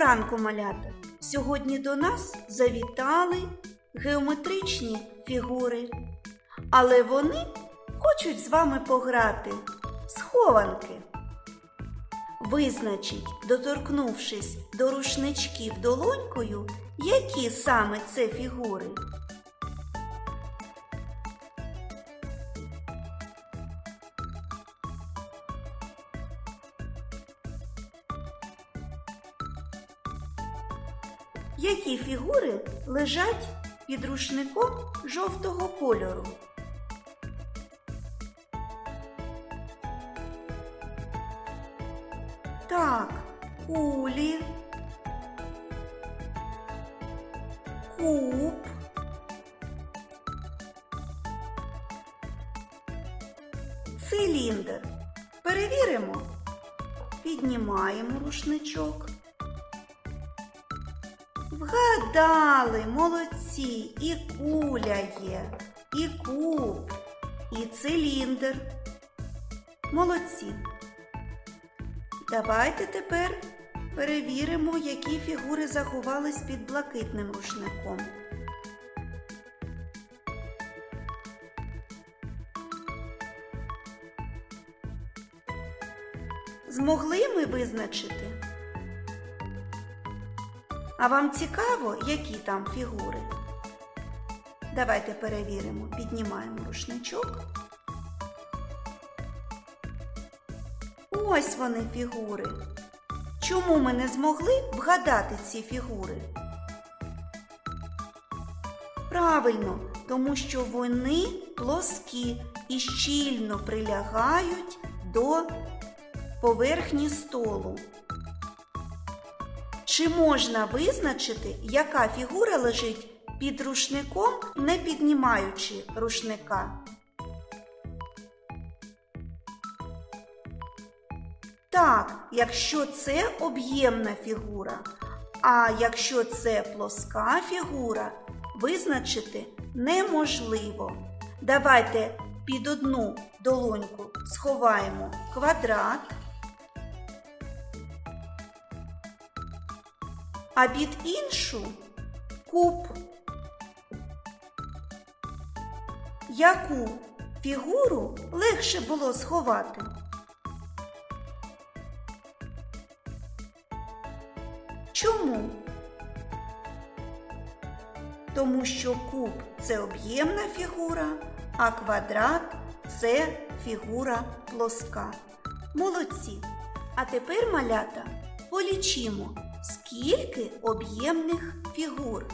ранку, малята! Сьогодні до нас завітали геометричні фігури, але вони хочуть з вами пограти схованки. Визначіть, доторкнувшись до рушничків долонькою, які саме це фігури. Які фігури лежать під рушником жовтого кольору? Так, кулі, куб, циліндр. Перевіримо. Піднімаємо рушничок. Вгадали, молодці, і куля є, і куб, і циліндр. Молодці. Давайте тепер перевіримо, які фігури заховались під блакитним рушником. Змогли ми визначити? А вам цікаво, які там фігури? Давайте перевіримо. Піднімаємо рушничок. Ось вони фігури. Чому ми не змогли вгадати ці фігури? Правильно, тому що вони плоскі і щільно прилягають до поверхні столу. Чи можна визначити, яка фігура лежить під рушником, не піднімаючи рушника? Так, якщо це об'ємна фігура, а якщо це плоска фігура, визначити неможливо. Давайте під одну долоньку сховаємо квадрат. А під іншу куб. Яку фігуру легше було сховати? Чому? Тому що куб це об'ємна фігура, а квадрат це фігура плоска. Молодці! А тепер, малята, полічимо. Скільки об'ємних фігур?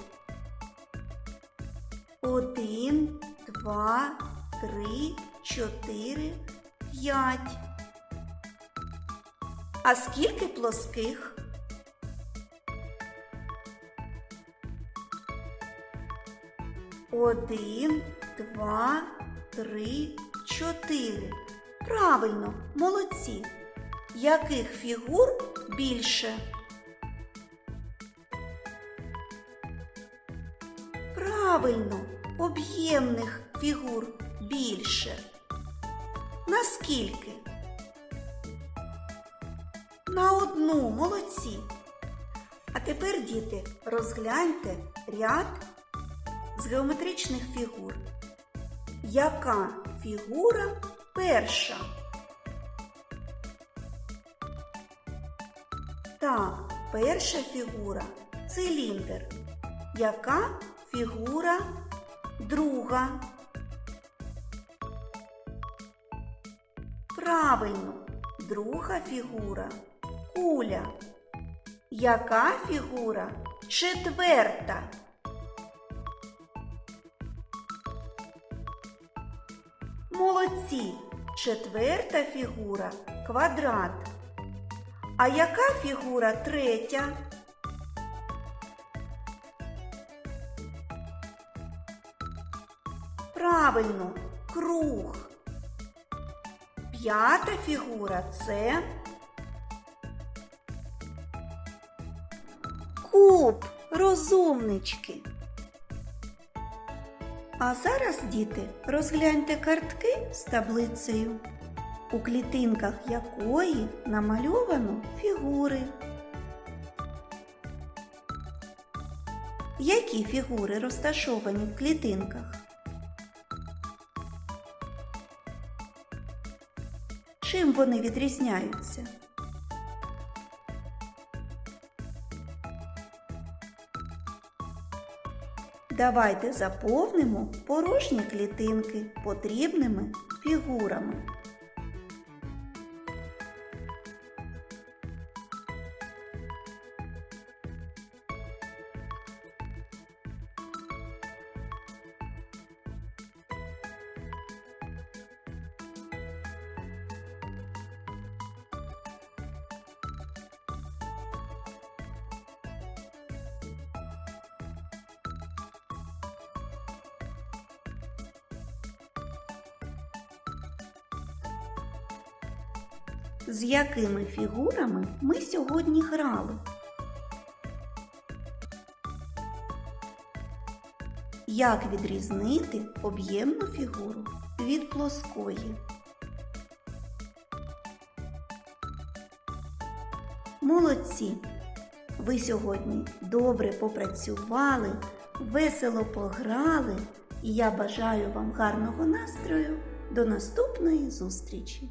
Один, два, три, чотири, п'ять. А скільки плоских? Один, два, три, чотири. Правильно, молодці. Яких фігур більше? Правильно, об'ємних фігур більше. Наскільки? На одну молодці. А тепер, діти, розгляньте ряд з геометричних фігур. Яка фігура перша? Так, перша фігура циліндр. Яка фігура друга? Правильно, друга фігура куля. Яка фігура четверта? Молодці. Четверта фігура квадрат. А яка фігура третя? Правильно, круг. П'ята фігура це куб, розумнички. А зараз, діти, розгляньте картки з таблицею, у клітинках якої намальовано фігури. Які фігури розташовані в клітинках? Чим вони відрізняються? Давайте заповнимо порожні клітинки потрібними фігурами. З якими фігурами ми сьогодні грали? Як відрізнити об'ємну фігуру від плоскої? Молодці! Ви сьогодні добре попрацювали, весело пограли, і я бажаю вам гарного настрою. До наступної зустрічі!